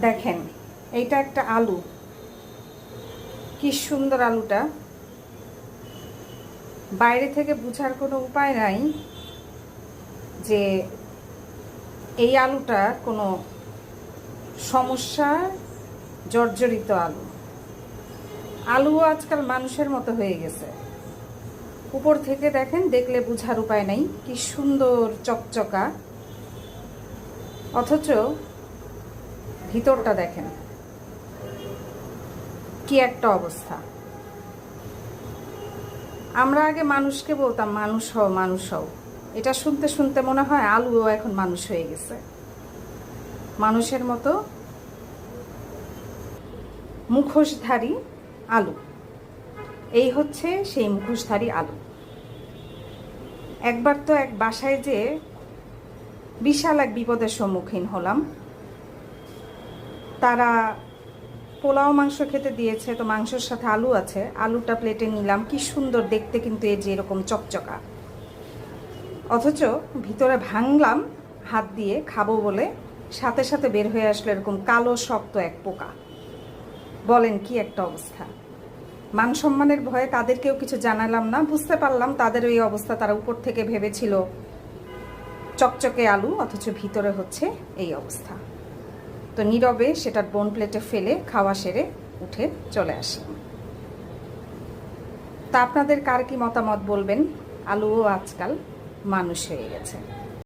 দেখেন, এইটা একটা আলু। কি সুন্দর আলুটা। বাইরে থেকে বুঝার কোনো উপায় নাই যে এই আলুটা কোনো সমস্যা, জর্জরিত আলু। আলুও আজকাল মানুষের মতো হয়ে গেছে। উপর থেকে দেখেন, দেখলে বুঝার উপায় নাই। কি সুন্দর চকচকা। অথচ ভিতরটা দেখেন। কি একটা অবস্থা। আমরা আগে মানুষকে বলতাম, মানুষ হও মানুষ হও। এটা শুনতে শুনতে মনে হয় আলুও এখন মানুষ হয়ে গেছে। মানুষের মতো মুখোশধারী আলু। এই হচ্ছে সেই মুখোশধারী আলু। একবার তো এক বাসায় যে বিশাল এক বিপদের সম্মুখীন হলাম। তারা পোলাও মাংস খেতে দিয়েছে, তো মাংসের সাথে আলু আছে। আলুটা প্লেটে নিলাম। কি সুন্দর দেখতে কিন্তু এই যে এরকম চকচকা। অথচ ভিতরে ভাঙলাম, হাত দিয়ে খাব বলে। সাথে সাথে বের হয়ে আসলো এরকম কালো, শক্ত এক পোকা। বলেন কি একটা অবস্থা? মান সম্মানের ভয়ে তাদেরকেও কিছু জানালাম না। বুঝতে পারলাম তাদের ওই অবস্থা। তারা উপর থেকে ভেবেছিল, চকচকে আলু, অথচ ভিতরে হচ্ছে এই অবস্থা। তো নীরবে সেটার বোন প্লেটে ফেলে খাওয়া সেরে উঠে চলে আসি। তা আপনাদের কার কি মতামত বলবেন? আলুও আজকাল মানুষ হয়ে গেছে।